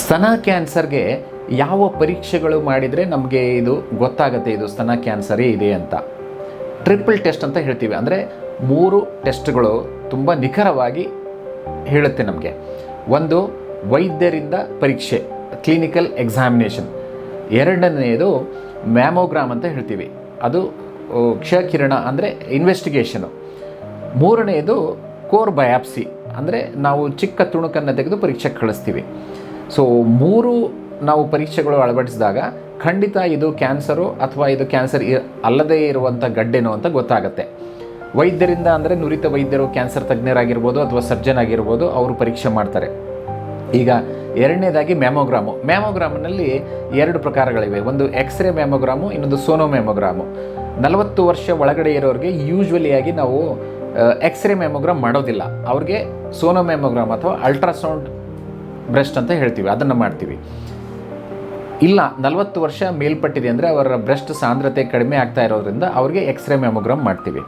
ಸ್ತನ ಕ್ಯಾನ್ಸರ್ಗೆ ಯಾವ ಪರೀಕ್ಷೆಗಳು ಮಾಡಿದರೆ ನಮಗೆ ಇದು ಗೊತ್ತಾಗುತ್ತೆ, ಇದು ಸ್ತನ ಕ್ಯಾನ್ಸರೇ ಇದೆ ಅಂತ. ಟ್ರಿಪಲ್ ಟೆಸ್ಟ್ ಅಂತ ಹೇಳ್ತೀವಿ. ಅಂದರೆ ಮೂರು ಟೆಸ್ಟ್ಗಳು ತುಂಬ ನಿಖರವಾಗಿ ಹೇಳುತ್ತೆ ನಮಗೆ. ಒಂದು, ವೈದ್ಯರಿಂದ ಪರೀಕ್ಷೆ, ಕ್ಲಿನಿಕಲ್ ಎಕ್ಸಾಮಿನೇಷನ್. ಎರಡನೆಯದು ಮ್ಯಾಮೋಗ್ರಾಮ್ ಅಂತ ಹೇಳ್ತೀವಿ. ಅದು ಕ್ಷಕಿರಣ ಅಂದರೆ ಇನ್ವೆಸ್ಟಿಗೇಷನು ಮೂರನೆಯದು ಕೋರ್ ಬಯಾಪ್ಸಿ ಅಂದರೆ ನಾವು ಚಿಕ್ಕ ತುಣುಕನ್ನು ತೆಗೆದು ಪರೀಕ್ಷೆಗೆ ಕಳಿಸ್ತೀವಿ. ಸೊ ಮೂರು ನಾವು ಪರೀಕ್ಷೆಗಳು ಅಳವಡಿಸಿದಾಗ ಖಂಡಿತ ಇದು ಕ್ಯಾನ್ಸರು ಅಥವಾ ಇದು ಕ್ಯಾನ್ಸರ್ ಅಲ್ಲದೇ ಇರುವಂಥ ಗಡ್ಡೆನೋ ಅಂತ ಗೊತ್ತಾಗುತ್ತೆ. ವೈದ್ಯರಿಂದ ಅಂದರೆ ನುರಿತ ವೈದ್ಯರು, ಕ್ಯಾನ್ಸರ್ ತಜ್ಞರಾಗಿರ್ಬೋದು ಅಥವಾ ಸರ್ಜನ್ ಆಗಿರ್ಬೋದು ಅವರು ಪರೀಕ್ಷೆ ಮಾಡ್ತಾರೆ. ಈಗ ಎರಡನೇದಾಗಿ ಮ್ಯಾಮೋಗ್ರಾಮು. ಮ್ಯಾಮೋಗ್ರಾಮ್ನಲ್ಲಿ ಎರಡು ಪ್ರಕಾರಗಳಿವೆ. ಒಂದು ಎಕ್ಸ್ರೇ ಮ್ಯಾಮೋಗ್ರಾಮು, ಇನ್ನೊಂದು ಸೋನೋ ಮ್ಯಾಮೋಗ್ರಾಮು. ನಲವತ್ತು ವರ್ಷ ಒಳಗಡೆ ಇರೋರಿಗೆ ಯೂಶ್ವಲಿಯಾಗಿ ನಾವು ಎಕ್ಸ್ರೇ ಮ್ಯಾಮೋಗ್ರಾಮ್ ಮಾಡೋದಿಲ್ಲ. ಅವ್ರಿಗೆ ಸೋನೋ ಮ್ಯಾಮೋಗ್ರಾಮ್ ಅಥವಾ ಅಲ್ಟ್ರಾಸೌಂಡ್ ಬ್ರೆಸ್ಟ್ ಅಂತ ಹೇಳ್ತೀವಿ, ಅದನ್ನು ಮಾಡ್ತೀವಿ. ಇಲ್ಲ, ನಲವತ್ತು ವರ್ಷ ಮೇಲ್ಪಟ್ಟಿದೆ ಅಂದರೆ ಅವರ ಬ್ರೆಸ್ಟ್ ಸಾಂದ್ರತೆ ಕಡಿಮೆ ಆಗ್ತಾ ಇರೋದ್ರಿಂದ ಅವ್ರಿಗೆ ಎಕ್ಸ್ರೇ ಮ್ಯಾಮೋಗ್ರಾಮ್ ಮಾಡ್ತೀವಿ.